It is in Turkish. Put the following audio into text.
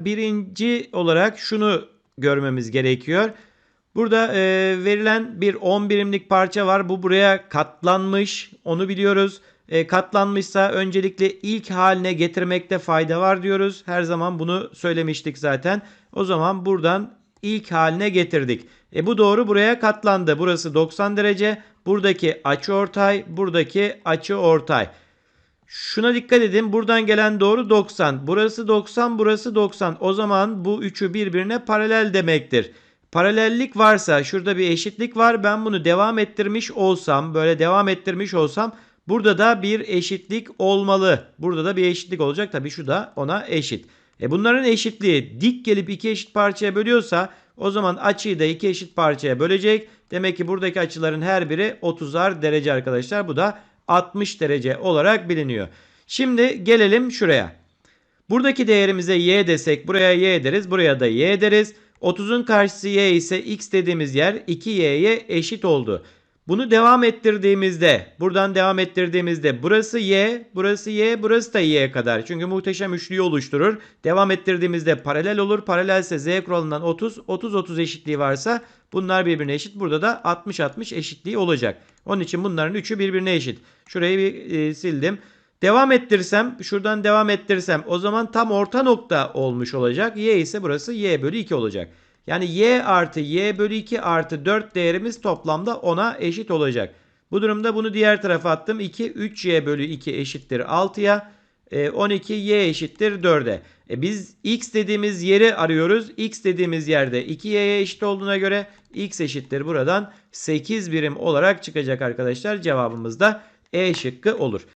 birinci olarak şunu görmemiz gerekiyor. Burada e, verilen bir 10 birimlik parça var. Bu buraya katlanmış. Onu biliyoruz. E, katlanmışsa öncelikle ilk haline getirmekte fayda var diyoruz. Her zaman bunu söylemiştik zaten. O zaman buradan ilk haline getirdik. E bu doğru buraya katlandı. Burası 90 derece. Buradaki açı ortay, buradaki açı ortay. Şuna dikkat edin. Buradan gelen doğru 90. Burası 90, burası 90. O zaman bu üçü birbirine paralel demektir. Paralellik varsa şurada bir eşitlik var. Ben bunu devam ettirmiş olsam, böyle devam ettirmiş olsam burada da bir eşitlik olmalı. Burada da bir eşitlik olacak. Tabii şu da ona eşit. E bunların eşitliği dik gelip iki eşit parçaya bölüyorsa o zaman açıyı da iki eşit parçaya bölecek. Demek ki buradaki açıların her biri 30'ar derece arkadaşlar. Bu da 60 derece olarak biliniyor. Şimdi gelelim şuraya. Buradaki değerimize y desek buraya y deriz. Buraya da y deriz. 30'un karşısı y ise x dediğimiz yer 2y'ye eşit oldu. Bunu devam ettirdiğimizde, buradan devam ettirdiğimizde burası y, burası y, burası da y'ye kadar. Çünkü muhteşem üçlüyü oluşturur. Devam ettirdiğimizde paralel olur. Paralelse z kuralından 30, 30-30 eşitliği varsa bunlar birbirine eşit. Burada da 60-60 eşitliği olacak. Onun için bunların üçü birbirine eşit. Şurayı bir e, sildim. Devam ettirsem, şuradan devam ettirsem o zaman tam orta nokta olmuş olacak. Y ise burası y bölü 2 olacak. Yani y artı y bölü 2 artı 4 değerimiz toplamda 10'a eşit olacak. Bu durumda bunu diğer tarafa attım. 2, 3y bölü 2 eşittir 6'ya. E, 12 y eşittir 4'e. E, biz x dediğimiz yeri arıyoruz. x dediğimiz yerde 2y'ye eşit olduğuna göre x eşittir buradan 8 birim olarak çıkacak arkadaşlar. Cevabımız da E şıkkı olur.